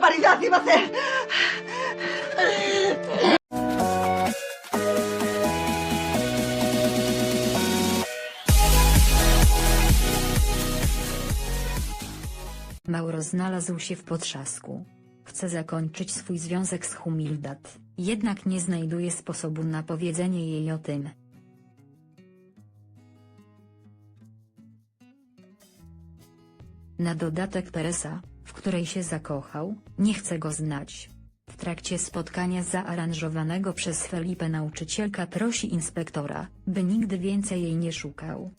すいません Mauro znalazł się w potrzasku. Chce zakończyć swój związek z Humildad, jednak nie znajduje sposobu na powiedzenie jej o tym. Na dodatek Teresa, w której się zakochał, nie chce go znać. W trakcie spotkania zaaranżowanego przez Felipe nauczycielka prosi inspektora, by nigdy więcej jej nie szukał.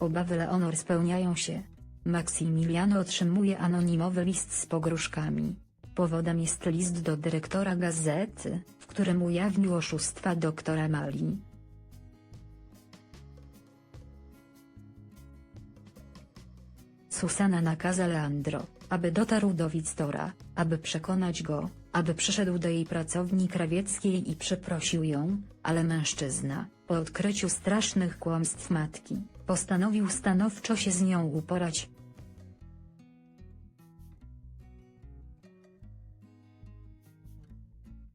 Obawy Leonor spełniają się. Maksymiliano otrzymuje anonimowy list z pogróżkami. Powodem jest list do dyrektora gazety, w którym ujawnił oszustwa doktora Mali. Susana nakaza Leandro, aby dotarł do Wictora, aby przekonać go, aby przyszedł do jej pracowni krawieckiej i przeprosił ją, ale mężczyzna, po odkryciu strasznych kłamstw matki, postanowił stanowczo się z nią uporać.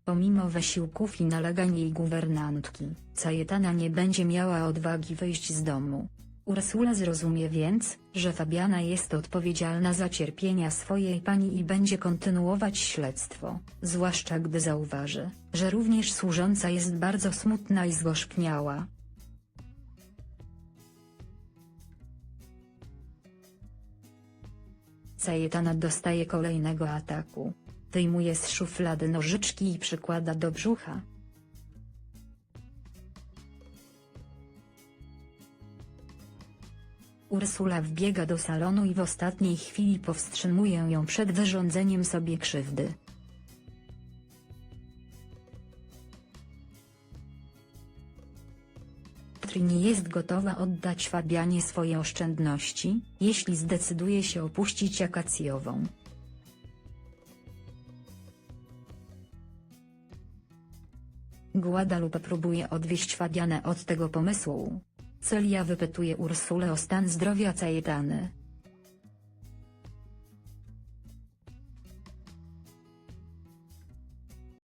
Pomimo wysiłków i nalegań jej guwernantki, Cajetana nie będzie miała odwagi wyjść z domu. Ursula zrozumie więc, że Fabiana jest odpowiedzialna za cierpienia swojej pani i będzie kontynuować śledztwo, zwłaszcza gdy zauważy, że również służąca jest bardzo smutna i zgorzkniała. Cajetana dostaje kolejnego ataku. Wyjmuje z szuflady nożyczki i przykłada do brzucha. Ursula wbiega do salonu i w ostatniej chwili powstrzymuje ją przed wyrządzeniem sobie krzywdy. Trini jest gotowa oddać Fabianie swoje oszczędności, jeśli zdecyduje się opuścić akacjową. Guadalupe próbuje odwieść Fabianę od tego pomysłu. Celia wypytuje Ursulę o stan zdrowia Cajetany,